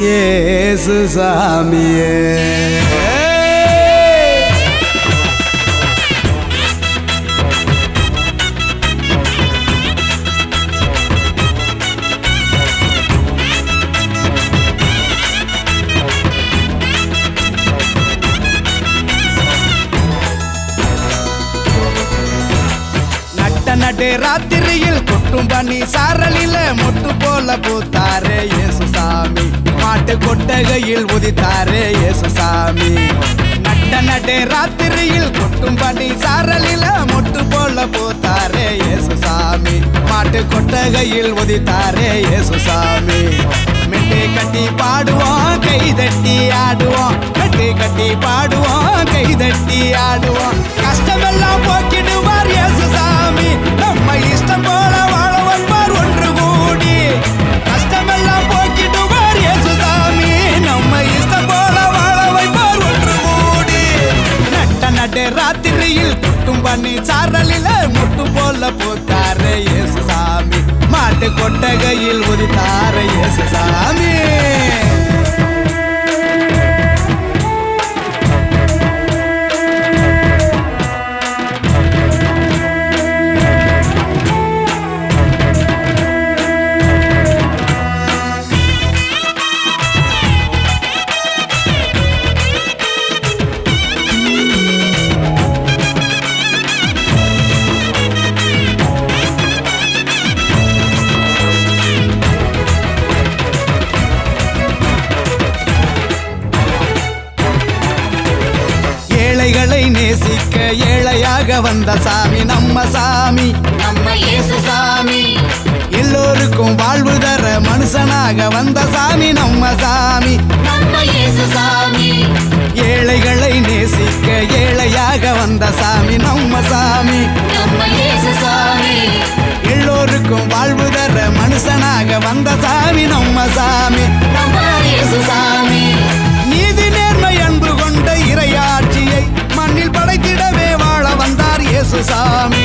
ஏசு சாமியே. கொட்டகையில் உதித்தாரே இயேசு நட்ட நடே ராத்திரியில் கொட்டும் பண்ணி சாரலில மொட்டு போல போத்தாரே இயேசு சாமி மாட்டு கொட்டகையில் உதித்தாரே இயேசு மெட்டை கட்டி பாடுவோம் கை தட்டி ஆடுவோம். மெட்டு கட்டி பாடுவோம் கை தட்டி ஆடுவோம். கஷ்டமெல்லாம் போக்கி பண்ணி சாரலில முட்டு போல பூத்தாரு இயேசு சாமி மாட்டு கொட்டகையில் ஒரு உதித்தாரு இயேசு சாமி வந்த சாமி நம்ம சாமி. ஏழைகளை நேசிக்க ஏழையாக வந்த சாமி நம்ம சாமி. எல்லோருக்கும் வாழ்வு தர மனுஷனாக வந்த சாமி நம்ம சாமி. சாமி. நீதி நேர்மை அன்பு கொண்ட இறையாட்சியை மண்ணில் படைத்திடவே வாழ வந்தார் இயேசு சாமி.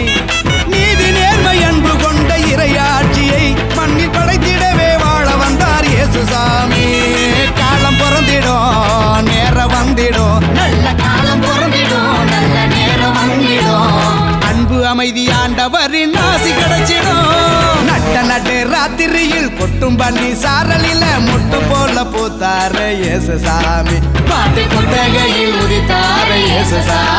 இயேசு சாமி காலம் பிறந்திடும் நேரம் வந்திடும். நல்ல காலம் பொருந்திடும் நல்ல நேரம் வந்திடும். அன்பு அமைதி ஆண்டவரின் ஆசி கிடைச்சிடும். நட்ட நட்டு ராத்திரியில் கொட்டும் பண்ணி சாரலில முட்டு போல பூத்தாரு இயேசு சாமி. பாட்டு கொட்டகையில் உதித்தார இயேசு சாமி.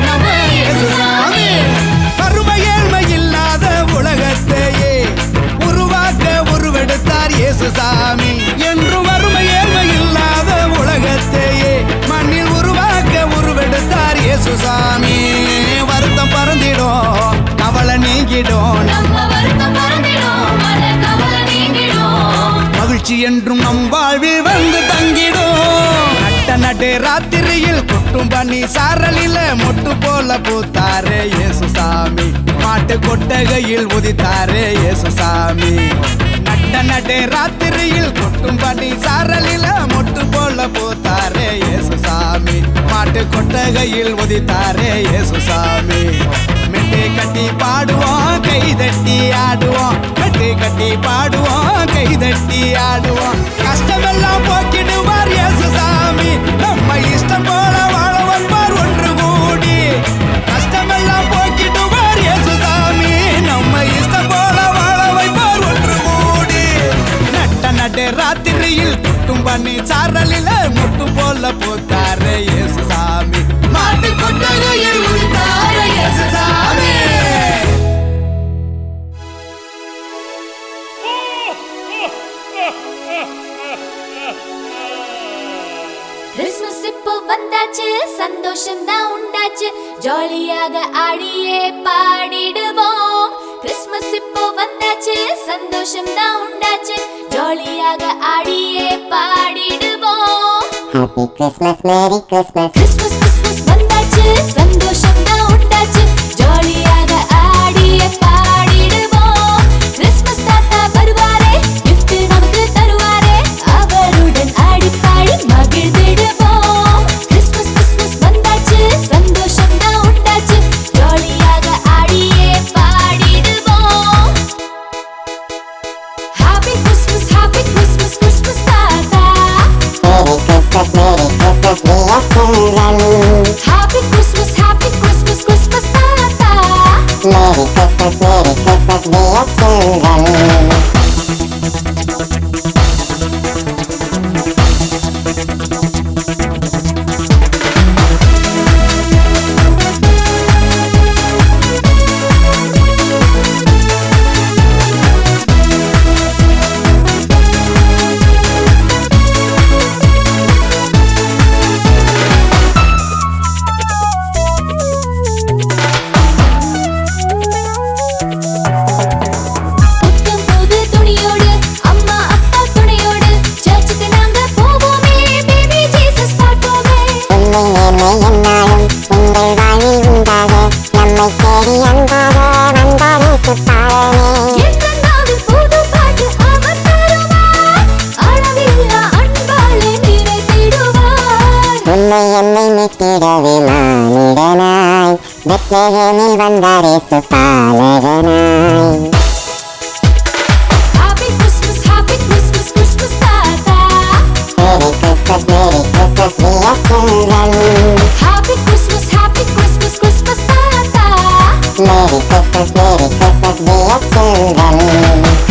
உருவெடுத்தார் இயேசு சாமி என்று வறுமை ஏழ்மை இல்லாத உலகத்தையே மண்ணில் உருவாக்க உருவெடுத்தார் இயேசு சாமி வருத்தம் பறந்திடும் கவலை நீங்கிடும். கவலை நீங்கிடும் மகிழ்ச்சி என்றும் நம் வாழ்வில் வந்து தங்கிடும். நட்ட நடு ராத்திரியில் கொட்டும் பண்ணி சாரலில மொட்டு போல பூத்தாரே இயேசு சாமி மாட்டு கொட்டகையில் உதித்தாரே இயேசு சாமி கொண்ட நடே ராத்திரியில் கொட்டும்படி சாரலில மொட்டு போல போத்தாரே இயேசுசாமி. மாட்டு கொட்டகையில் உதித்தாரே இயேசுசாமி. மெட்டை கட்டி பாடுவோம் கை தட்டி ஆடுவோம். மெட்டை கட்டி பாடுவோம் கை தட்டி ஆடுவோம். கஷ்டமெல்லாம் போக்கிடுவார் இயேசுசாமி. நம்ம இஷ்டம் பண்ணி சாரலில முட்டு போல போத்தாரு இயேசு சாமி மாட்டு கொட்டையில் உயிர்த்தாரு இயேசு சாமி கிறிஸ்மஸ் இப்போ வந்தாச்சு சந்தோஷம் தான் உண்டாச்சு. ஜாலியாக ஆடியே பாடிடுவோம். கிறிஸ்மஸ் இப்போ வந்தாச்சு சந்தோஷம் தான் உண்டாச்சு. ஜாலியாக ஆடியே பாடிடுவோம். Happy Christmas merry Christmas Christmas என்னை என்னை மீட்டிடவே மானிடனாய் பெத்லகேமில் வந்தாரே சுபாலகனாய் Merry Christmas, Merry Christmas, dear children.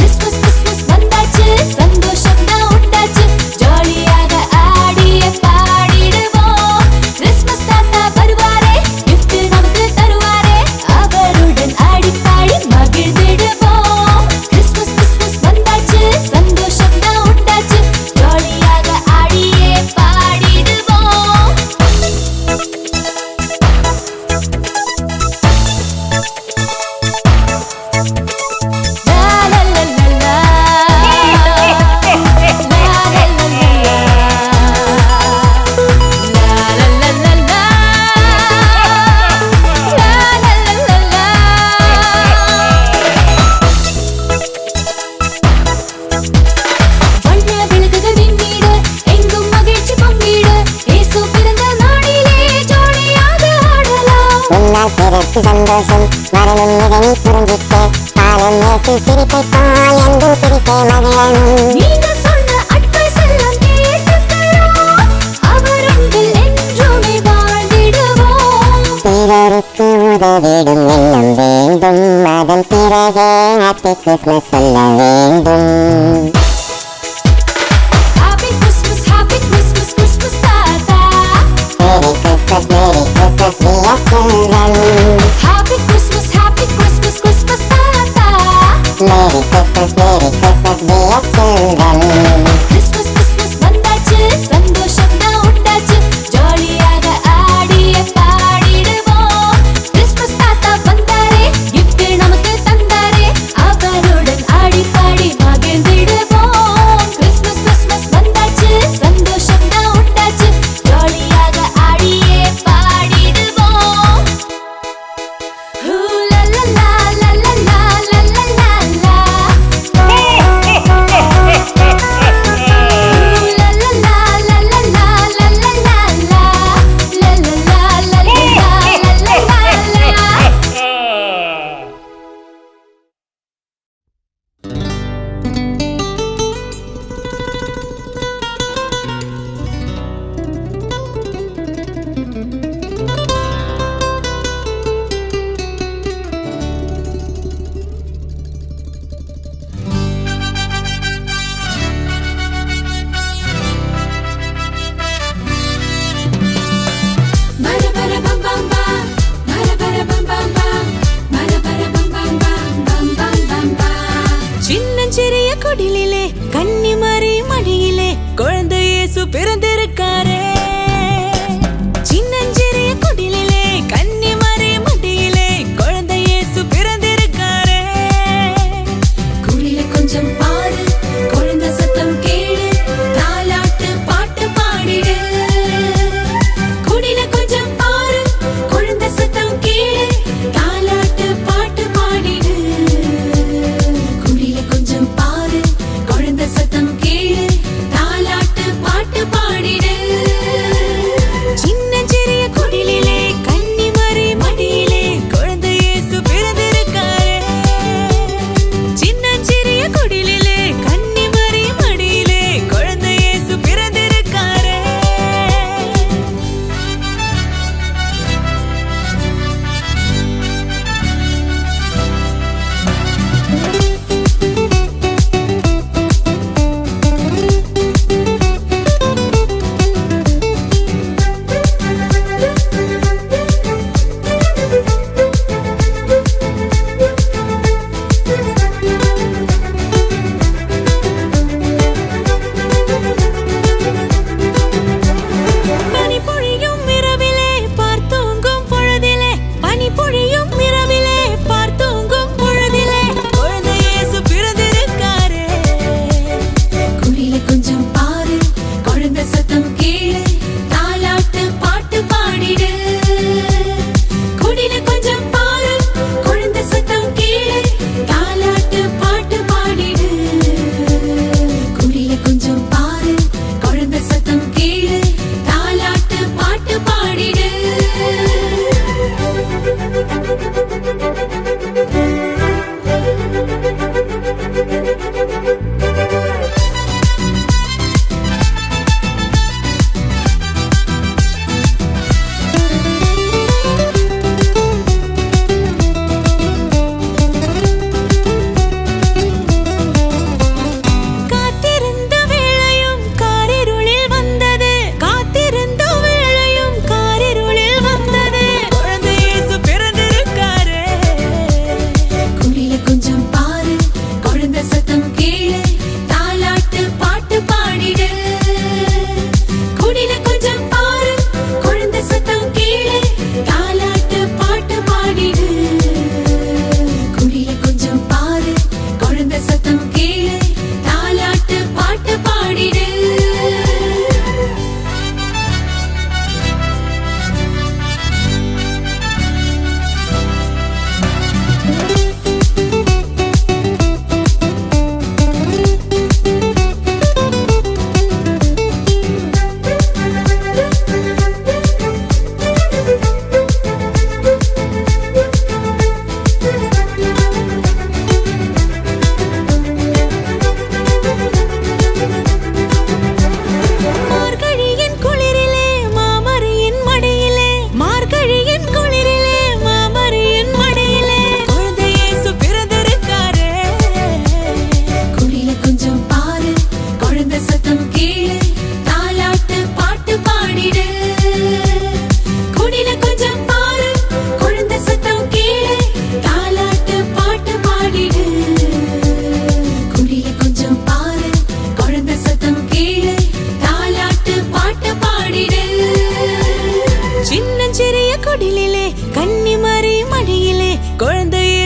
hace tres.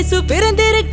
இயேசு பிறந்திருக்காரே